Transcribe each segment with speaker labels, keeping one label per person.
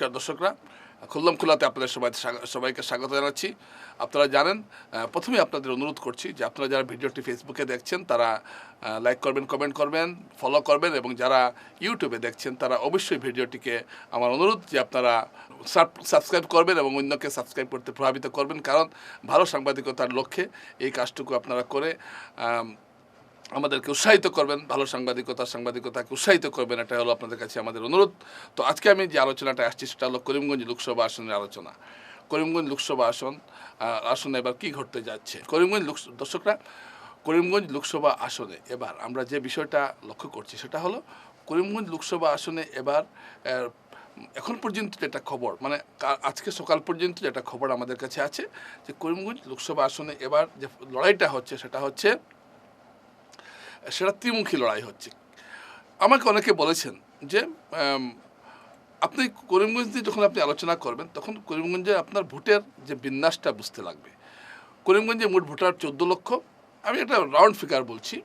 Speaker 1: নমস্কার দর্শকরা। খুল্লাম খোলাতে আপনাদের সবাই সবাইকে স্বাগত জানাচ্ছি। আপনারা জানেন প্রথমে আপনাদের অনুরোধ করছি যে আপনারা যারা ভিডিওটি ফেসবুকে দেখছেন, তারা লাইক করবেন কমেন্ট করবেন ফলো করবেন এবং যারা ইউটিউবে দেখছেন, তারা অবশ্যই ভিডিওটিকে আমার অনুরোধ যে আপনারা সাবস্ক্রাইব করবেন এবং অন্যকে সাবস্ক্রাইব করতে প্রভাবিত করবেন। কারণ ভালো সাংবাদিকতার লক্ষ্যে এই কাজটুকু আপনারা করে আমাদেরকে উৎসাহিত করবেন, ভালো সাংবাদিকতা, সাংবাদিকতাকে উৎসাহিত করবেন এটা হলো আপনাদের কাছে আমাদের অনুরোধ। তো আজকে আমি যে আলোচনাটা আসছি, সেটা হলো করিমগঞ্জ লোকসভা আসনের আলোচনা। করিমগঞ্জ লোকসভা আসন আসনে এবার কি ঘটতে যাচ্ছে? করিমগঞ্জ লোক দর্শকরা, করিমগঞ্জ লোকসভা আসনে এবার আমরা যে বিষয়টা লক্ষ্য করছি, সেটা হলো করিমগঞ্জ লোকসভা আসনে এবার এখন পর্যন্ত যেটা খবর মানে আজকে সকাল পর্যন্ত যেটা খবর আমাদের কাছে আছে, যে করিমগঞ্জ লোকসভা আসনে এবার যে লড়াইটা হচ্ছে, সেটা হচ্ছে সেটা ত্রিমুখী লড়াই হচ্ছে। আমাকে অনেকে বলেছেন যে আপনি করিমগঞ্জ দিয়ে যখন আপনি আলোচনা করবেন, তখন করিমগঞ্জে আপনার ভোটের যে বিন্যাসটা বুঝতে লাগবে। করিমগঞ্জে মোট ভোটার চোদ্দ লক্ষ। আমি একটা রাউন্ড ফিগার বলছি।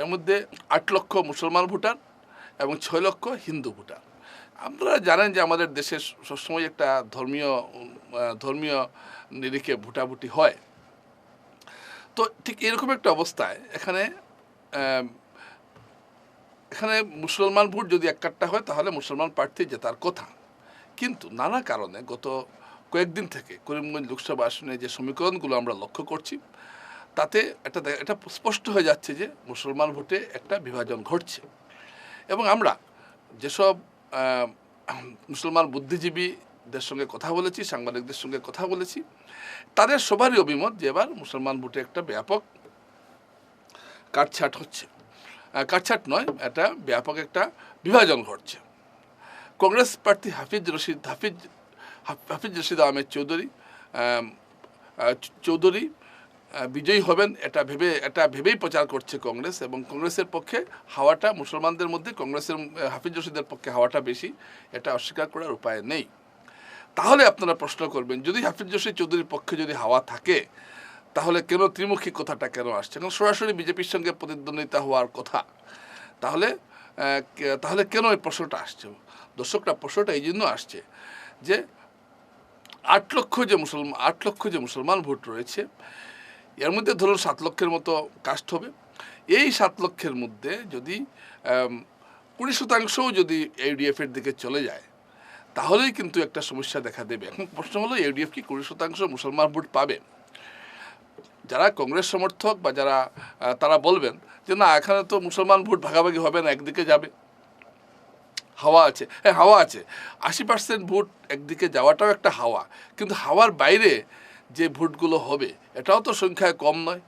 Speaker 1: এর মধ্যে আট লক্ষ মুসলমান ভোটার এবং ছয় লক্ষ হিন্দু ভোটার। আপনারা জানেন যে আমাদের দেশে সবসময় একটা ধর্মীয় ধর্মীয় নিরিখে ভোটাভুটি হয়। তো ঠিক এরকম একটা অবস্থায় এখানে এখানে মুসলমান ভোট যদি এক কাট্টা হয়, তাহলে মুসলমান প্রার্থী জেতার কথা। কিন্তু নানা কারণে গত কয়েকদিন থেকে করিমগঞ্জ লোকসভা আসনে যে সমীকরণগুলো আমরা লক্ষ্য করছি, তাতে এটা এটা স্পষ্ট হয়ে যাচ্ছে যে মুসলমান ভোটে একটা বিভাজন ঘটছে। এবং আমরা যেসব মুসলমান বুদ্ধিজীবীদের সঙ্গে কথা বলেছি, সাংবাদিকদের সঙ্গে কথা বলেছি, তাদের সবারই অভিমত যে এবার মুসলমান ভোটে একটা ব্যাপক কাটছাট হচ্ছে। কাটছাট নয়, এটা ব্যাপক একটা বিভাজন ঘটছে। কংগ্রেস প্রার্থী হাফিজ রশিদ, হাফিজ, হাফ- হাফিজ রশিদ আহমেদ চৌধুরী চৌধুরী বিজয়ী হবেন, এটা ভেবে, এটা ভেবেই প্রচার করছে কংগ্রেস এবং কংগ্রেসের পক্ষে হাওয়াটা মুসলমানদের মধ্যে, কংগ্রেসের হাফিজ রশিদের পক্ষে হাওয়াটা বেশি, এটা অস্বীকার করার উপায় নেই। তাহলে আপনারা প্রশ্ন করবেন, যদি হাফিজ রশিদ চৌধুরীর পক্ষে যদি হাওয়া থাকে তাহলে কেন ত্রিমুখী কথাটা কেন আসছে? কারণ সরাসরি বিজেপির সঙ্গে প্রতিদ্বন্দ্বিতা হওয়ার কথা। তাহলে তাহলে কেন এই প্রশ্নটা আসছে? দর্শকরা, প্রশ্নটা এই জন্য আসছে যে, আট লক্ষ যে মুসলমান, আট লক্ষ যে মুসলমান ভোট রয়েছে, এর মধ্যে ধরুন সাত লক্ষের মতো কাস্ট হবে। এই সাত লক্ষের মধ্যে যদি কুড়ি শতাংশও যদি ইউডিএফের দিকে চলে যায়, তাহলেই কিন্তু একটা সমস্যা দেখা দেবে। এখন প্রশ্ন হলো ইউডিএফ কি কুড়ি শতাংশ মুসলমান ভোট পাবে? যারা কংগ্রেস সমর্থক বা যারা তারা বলবেন যে না, এখানে তো মুসলমান ভোট ভাগাভাগি হবে না, একদিকে যাবে। হাওয়া আছে। হ্যাঁ হাওয়া আছে। আশি পার্সেন্ট ভোট একদিকে যাওয়াটাও একটা হাওয়া। কিন্তু হাওয়ার বাইরে যে ভোটগুলো হবে, এটাও তো সংখ্যায় কম নয়।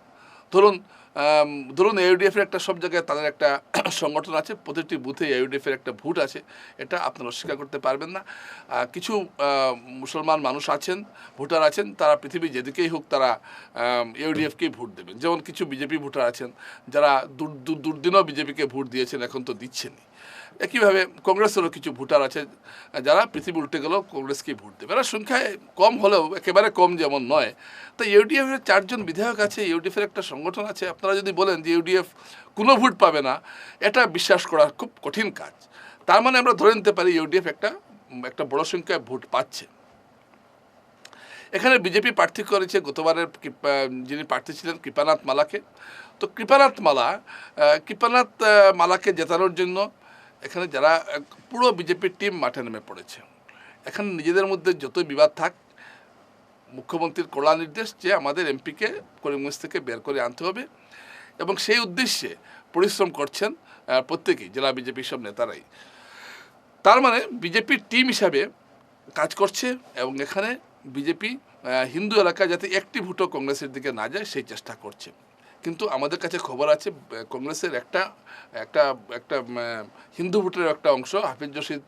Speaker 1: ধরুন ধরুন এর একটা সব জায়গায় তাদের একটা সংগঠন আছে, প্রতিটি বুথে এর একটা ভোট আছে, এটা আপনারা অস্বীকার করতে পারবেন না। কিছু মুসলমান মানুষ আছেন, ভোটার আছেন, তারা পৃথিবী যেদিকেই হোক তারা ইউডিএফকেই ভোট দেবেন। যেমন কিছু বিজেপি ভোটার আছেন, যারা দূর দূর দুর্দিনও বিজেপিকে ভোট দিয়েছেন, এখন তো দিচ্ছেনই। একইভাবে কংগ্রেসেরও কিছু ভোটার আছে, যারা পৃথিবী উল্টে গেলেও কংগ্রেসকেই ভোট দেবে। এরা সংখ্যায় কম হলেও একেবারে কম যেমন নয়। তো ইউডিএফের চারজন বিধায়ক আছে ইউডিএফের একটা সংগঠন আছে। আপনারা যদি বলেন যে ইউডিএফ কোনো ভোট পাবে না, এটা বিশ্বাস করা খুব কঠিন কাজ। তার মানে আমরা ধরে নিতে পারি ইউডিএফ একটা একটা বড় সংখ্যায় ভোট পাচ্ছে। এখানে বিজেপি প্রার্থী করেছে, গতবারের যিনি প্রার্থী ছিলেন কৃপানাথ মালাকে। তো কৃপানাথ মালা কৃপানাথ মালাকে জেতানোর জন্য এখানে যারা পুরো বিজেপির টিম মাঠে নেমে পড়েছে। এখানে নিজেদের মধ্যে যত বিবাদ থাক, মুখ্যমন্ত্রীর কড়া নির্দেশ যে আমাদের এমপিকে করিমগঞ্জ থেকে বের করে আনতে হবে এবং সেই উদ্দেশ্যে পরিশ্রম করছেন প্রত্যেকেই, জেলা বিজেপির সব নেতারাই। তার মানে বিজেপির টিম হিসাবে কাজ করছে এবং এখানে বিজেপি হিন্দু এলাকায় যাতে একটি ভোটও কংগ্রেসের দিকে না যায়, সেই চেষ্টা করছে। কিন্তু আমাদের কাছে খবর আছে কংগ্রেসের একটা একটা একটা হিন্দু ভোটের একটা অংশ হাফিজ রশিদ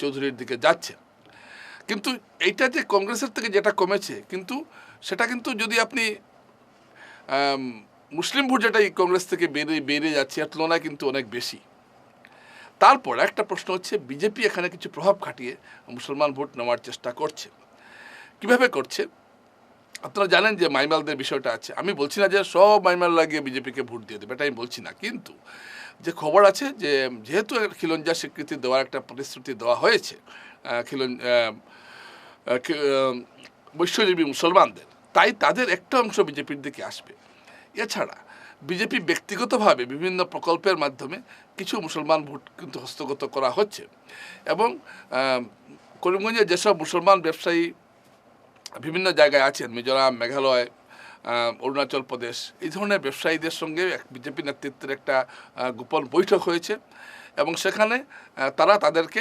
Speaker 1: চৌধুরীর দিকে যাচ্ছে। কিন্তু এইটা যে কংগ্রেসের থেকে যেটা কমেছে, কিন্তু সেটা কিন্তু যদি আপনি মুসলিম ভোট যেটা কংগ্রেস থেকে বেরিয়ে বেরিয়ে যাচ্ছে, এর তুলনায় কিন্তু অনেক বেশি। তারপর একটা প্রশ্ন হচ্ছে, বিজেপি এখানে কিছু প্রভাব খাটিয়ে মুসলমান ভোট নেওয়ার চেষ্টা করছে। কীভাবে করছে? আপনারা জানেন যে মাইমালদের বিষয়টা আছে। আমি বলছি না যে সব মাইমাল লাগিয়ে বিজেপিকে ভোট দিয়ে দেবে এটা আমি বলছি না। কিন্তু যে খবর আছে যে যেহেতু খিলঞ্জা স্বীকৃতি দেওয়ার একটা প্রতিশ্রুতি দেওয়া হয়েছে আহ, বৈশ্যজীবী মুসলমানদের তাই তাদের একটা অংশ বিজেপির দিকে আসবে। এছাড়া বিজেপি ব্যক্তিগতভাবে বিভিন্ন প্রকল্পের মাধ্যমে কিছু মুসলমান ভোট কিন্তু হস্তগত করা হচ্ছে এবং করিমগঞ্জে যেসব মুসলমান ব্যবসায়ী বিভিন্ন জায়গায় আছেন, মিজোরাম, মেঘালয় অরুণাচল প্রদেশ। এই ধরনের ব্যবসায়ীদের সঙ্গে এক বিজেপি নেতৃত্বের একটা গোপন বৈঠক হয়েছে এবং সেখানে তারা তাদেরকে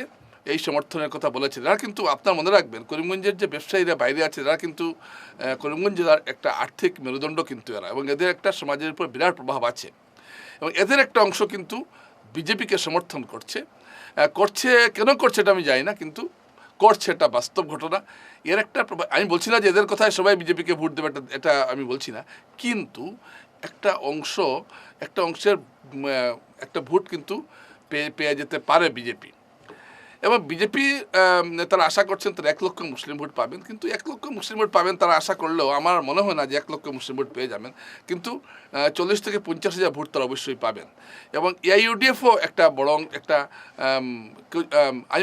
Speaker 1: এই সমর্থনের কথা বলেছে এরা কিন্তু আপনার মনে রাখবেন, করিমগঞ্জের যে ব্যবসায়ীরা বাইরে আছে, এরা কিন্তু করিমগঞ্জ জেলার একটা আর্থিক মেরুদণ্ড কিন্তু এরা এবং এদের একটা সমাজের উপর বিরাট প্রভাব আছে এবং এদের একটা অংশ কিন্তু বিজেপিকে সমর্থন করছে। করছে, কেন করছে এটা আমি জানি না, কিন্তু করছে এটা বাস্তব ঘটনা। এর একটা আমি বলছি না যে এদের কথায় সবাই বিজেপিকে ভোট দেবে, এটা এটা আমি বলছি না। কিন্তু একটা অংশ, একটা অংশের একটা ভোট কিন্তু পেয়ে পেয়ে যেতে পারে বিজেপি। এবং বিজেপি তারা আশা করছেন তারা এক লক্ষ মুসলিম ভোট পাবেন। কিন্তু এক লক্ষ মুসলিম ভোট পাবেন তারা আশা করলেও আমার মনে হয় না যে এক লক্ষ মুসলিম ভোট পেয়ে যাবেন। কিন্তু চল্লিশ থেকে পঞ্চাশ হাজার ভোট তারা অবশ্যই পাবেন। এবং এআইইউডিএফও একটা বড় একটা আম,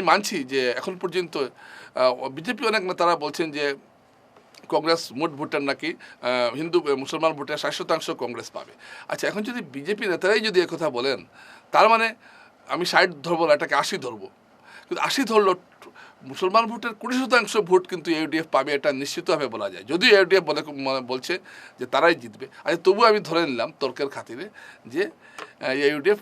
Speaker 1: মানছি যে এখন পর্যন্ত বিজেপি অনেক নেতারা বলছেন যে কংগ্রেস মোট ভোটার নাকি হিন্দু মুসলমান ভোটের ষাট শতাংশ কংগ্রেস পাবে। আচ্ছা এখন যদি বিজেপি নেতারাই যদি একথা বলেন তার মানে আমি ষাট ধরবো না এটাকে আশি ধরবো। কিন্তু আশি ধরলো, মুসলমান ভোটের কুড়ি শতাংশ ভোট কিন্তু ইউডিএফ পাবে, এটা নিশ্চিতভাবে বলা যায়। যদিও ইউডিএফ বলে বলছে যে তারাই জিতবে। আর তবু আমি ধরে নিলাম তর্কের খাতিরে যে ইউডিএফ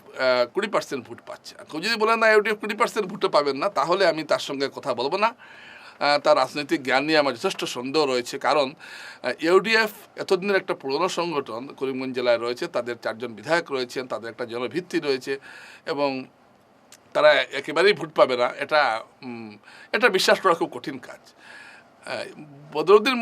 Speaker 1: কুড়ি পার্সেন্ট ভোট পাচ্ছে। কেউ যদি বলেন না ইউডিএফ কুড়ি পার্সেন্ট ভোটও পাবেন না, তাহলে আমি তার সঙ্গে কথা বলব না। তার রাজনৈতিক জ্ঞান নিয়ে আমার যথেষ্ট সন্দেহ রয়েছে। কারণ ইউডিএফ এতদিনের একটা পুরনো সংগঠন, করিমগঞ্জ জেলায় রয়েছে, তাদের চারজন বিধায়ক রয়েছেন, তাদের একটা জনভিত্তি রয়েছে এবং তারা একেবারেই ভোট পাবে না, এটা এটা বিশ্বাস করা খুব কঠিন কাজ। বদরুদ্দিন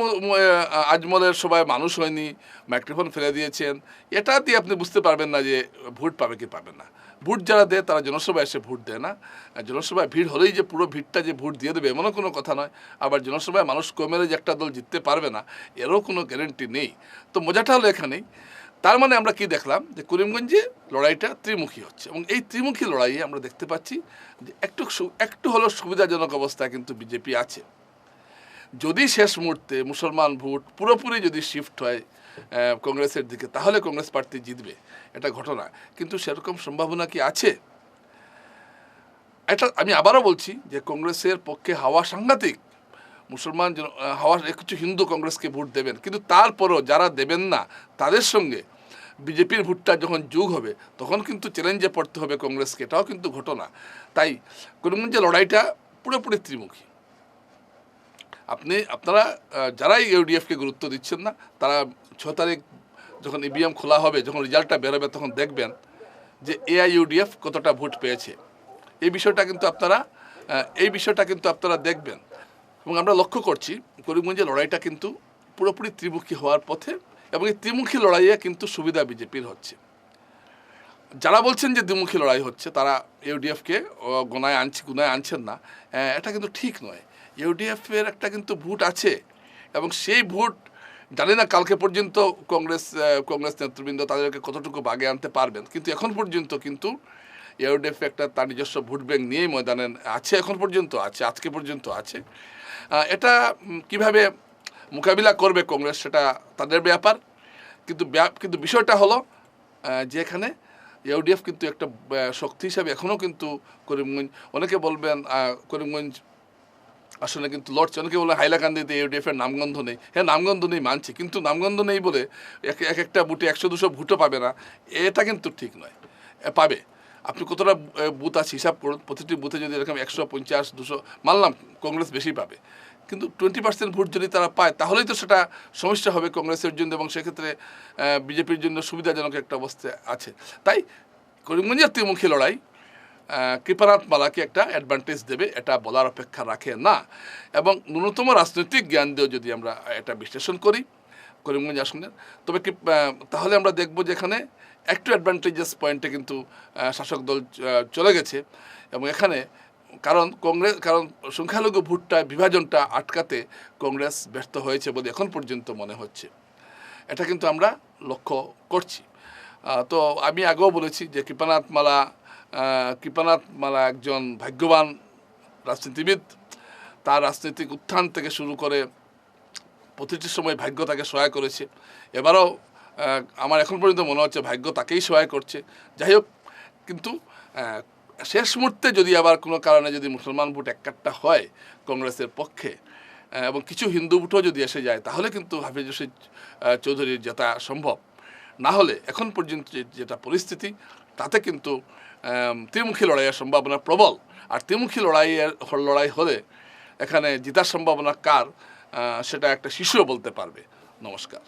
Speaker 1: আজমলের সবাই মানুষ হয়নি মাইক্রোফোন ফেলে দিয়েছেন, এটা দিয়ে আপনি বুঝতে পারবেন না যে ভোট পাবে কি পাবে না। ভোট যারা দেয়, তারা জনসভায় এসে ভোট দেয় না। জনসভায় ভিড় হলেই যে পুরো ভিড়টা যে ভোট দিয়ে দেবে, এমনও কোনো কথা নয়। আবার জনসভায় মানুষ কমেলে যে একটা দল জিততে পারবে না, এরও কোনো গ্যারেন্টি নেই। তো মজাটা হলো এখানেই তার মানে আমরা কি দেখলাম? যে করিমগঞ্জে লড়াইটা ত্রিমুখী হচ্ছে এবং এই ত্রিমুখী লড়াইয়ে আমরা দেখতে পাচ্ছি যে একটু একটু হলেও সুবিধাজনক অবস্থায় কিন্তু বিজেপি আছে। যদি শেষ মুহূর্তে মুসলমান ভোট পুরোপুরি যদি শিফট হয় কংগ্রেসের দিকে, তাহলে কংগ্রেস প্রার্থী জিতবে। এটা ঘটনা। কিন্তু সেরকম সম্ভাবনা কি আছে? এটা আমি আবারও বলছি যে কংগ্রেসের পক্ষে হাওয়া সাংঘাতিক। মুসলমান জন- আহ, হাওয়া কিছু হিন্দু কংগ্রেসকে ভোট দেবেন। কিন্তু তারপরও যারা দেবেন না তাদের সঙ্গে বিজেপির ভোটটা যখন যুগ হবে তখন কিন্তু চ্যালেঞ্জে পড়তে হবে কংগ্রেসকে। এটাও কিন্তু ঘটনা। তাই করিমগঞ্জের লড়াইটা পুরোপুরি ত্রিমুখী। আপনি আপনারা যারাই ইউডিএফকে গুরুত্ব দিচ্ছেন না তারা ছ তারিখ যখন ইভিএম খোলা হবে যখন রেজাল্টটা বেরোবে তখন দেখবেন যে এআইইউডিএফ কতটা ভোট পেয়েছে। এই বিষয়টা কিন্তু আপনারা এই বিষয়টা কিন্তু আপনারা দেখবেন। এবং আমরা লক্ষ্য করছি করিমগঞ্জের লড়াইটা কিন্তু পুরোপুরি ত্রিমুখী হওয়ার পথে এবং এই ত্রিমুখী লড়াইয়ে কিন্তু সুবিধা বিজেপির হচ্ছে। যারা বলছেন যে দ্বিমুখী লড়াই হচ্ছে, তারা ইউডিএফকে গোনায় আনছে, গুনায় আনছেন না। এটা কিন্তু ঠিক নয়। ইউডিএফের একটা কিন্তু ভোট আছে এবং সেই ভোট জানি না কালকে পর্যন্ত কংগ্রেস কংগ্রেস নেতৃবৃন্দ তাদেরকে কতটুকু বাগে আনতে পারবেন, কিন্তু এখন পর্যন্ত কিন্তু ইউডিএফ একটা তার নিজস্ব ভোট ব্যাংক নিয়েই ময়দানে আছে এখন পর্যন্ত, আছে, আজকে পর্যন্ত আছে। এটা কীভাবে মোকাবিলা করবে কংগ্রেস সেটা তাদের ব্যাপার। কিন্তু কিন্তু বিষয়টা হলো যে এখানে ইউডিএফ কিন্তু একটা শক্তি হিসাবে এখনও কিন্তু করিমগঞ্জ, অনেকে বলবেন করিমগঞ্জ আসলে কিন্তু লড়ছে। অনেকে বলে হাইলাকান্দিতে ইউডিএফ এর নামগন্ধ নেই। হ্যাঁ নামগন্ধ নেই, মানছি। কিন্তু নামগন্ধ নেই বলে এক একটা বুটে একশো, দুশো ভোটও পাবে না। এটা কিন্তু ঠিক নয়। পাবে। আপনি কতটা বুথ আছে, হিসাব করুন। প্রতিটি বুথে যদি এরকম একশো, পঞ্চাশ, দুশো, মানলাম, কংগ্রেস বেশি পাবে। কিন্তু টোয়েন্টি পার্সেন্ট ভোট যদি তারা পায়, তাহলেই তো সেটা সমস্যা হবে কংগ্রেসের জন্য এবং সেক্ষেত্রে বিজেপির জন্য সুবিধাজনক একটা অবস্থা আছে। তাই করিমগঞ্জের ত্রিমুখী লড়াই কৃপানাথ মালাকে একটা অ্যাডভান্টেজ দেবে, এটা বলার অপেক্ষা রাখে না। এবং ন্যূনতম রাজনৈতিক জ্ঞান দিয়েও যদি আমরা এটা বিশ্লেষণ করি, করিমগঞ্জ আসনের, তবে তাহলে আমরা দেখব যে এখানে একটু অ্যাডভান্টেজেস পয়েন্টে কিন্তু শাসক দল চলে গেছে। এবং এখানে কারণ কংগ্রেস, কারণ সংখ্যালঘু ভোটটা, বিভাজনটা আটকাতে কংগ্রেস ব্যর্থ হয়েছে বলে এখন পর্যন্ত মনে হচ্ছে। এটা কিন্তু আমরা লক্ষ্য করছি। তো আমি আগেও বলেছি যে কৃপানাথ মালা কৃপানাথ মালা একজন ভাগ্যবান রাজনীতিবিদ। তার রাজনৈতিক উত্থান থেকে শুরু করে প্রতিটি সময় ভাগ্য তাকে সহায় করেছে। এবারও আমার এখন পর্যন্ত মনে হচ্ছে ভাগ্য তাকেই সহায় করছে। যাই হোক, কিন্তু শেষ মুহূর্তে যদি আবার কোনো কারণে যদি মুসলমান ভোট একটা হয় কংগ্রেসের পক্ষে এবং কিছু হিন্দু ভোটও যদি এসে যায়, তাহলে কিন্তু হাফিজ রশিদ চৌধুরীর জেতা সম্ভব। না হলে এখন পর্যন্ত যেটা পরিস্থিতি, তাতে কিন্তু ত্রিমুখী লড়াইয়ের সম্ভাবনা প্রবল। আর ত্রিমুখী লড়াইয়ের, লড়াই হলে এখানে জেতার সম্ভাবনা কার? সেটা একটা শিশুও বলতে পারবে। নমস্কার।